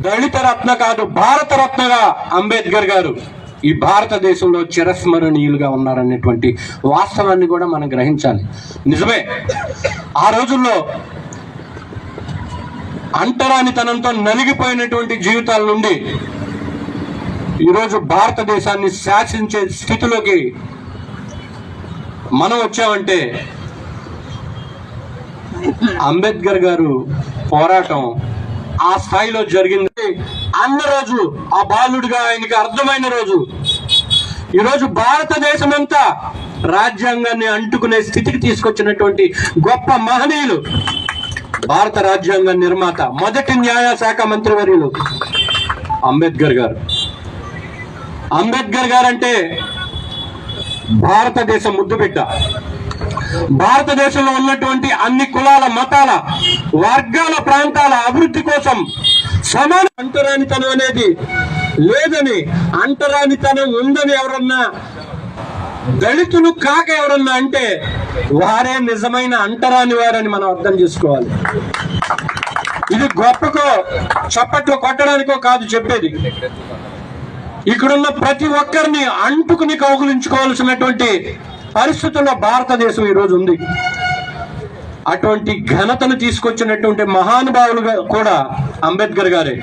దళిత రత్న కాదు భారత రత్నగా అంబేద్కర్ గారు ఈ భారతదేశంలో చిరస్మరణీయులుగా ఉన్నారనేటువంటి వాస్తవాన్ని కూడా మనం గ్రహించాలి. నిజమే ఆ రోజుల్లో అంటరానితనంతో నలిగిపోయినటువంటి జీవితాల నుండి ఈరోజు భారతదేశాన్ని శాసించే స్థితిలోకి మనం వచ్చామంటే అంబేద్కర్ గారు పోరాటం ఆ స్థాయిలో జరిగింది. అన్న రోజు ఆ బాలుడిగా ఆయనకి అర్థమైన రోజు. ఈరోజు భారతదేశం అంతా రాజ్యాంగాన్ని అంటుకునే స్థితికి తీసుకొచ్చినటువంటి గొప్ప మహనీయులు భారత రాజ్యాంగ నిర్మాత మొదటి న్యాయ శాఖ మంత్రివర్యులు అంబేద్కర్ గారు. అంబేద్కర్ గారు అంటే భారతదేశం ముద్దుబిడ్డ భారతదేశంలో ఉన్నటువంటి అన్ని కులాల మతాల వర్గాల ప్రాంతాల అభివృద్ధి కోసం సమాన అంటరానితనం అనేది లేదని అంటరానితనం ఉందని ఎవరన్నా దళితులు కాక ఎవరన్నా అంటే వారే నిజమైన అంటరాని వారని మనం అర్థం చేసుకోవాలి. ఇది గొప్పకో చప్పట్లో కొట్టడానికో కాదు చెప్పేది. ఇక్కడున్న ప్రతి ఒక్కరిని అంటుకుని కౌగులించుకోవాల్సినటువంటి పరిస్థితుల్లో భారతదేశం ఈరోజు ఉంది. అటువంటి ఘనతను తీసుకొచ్చినటువంటి మహానుభావులుగా కూడా అంబేద్కర్ గారే.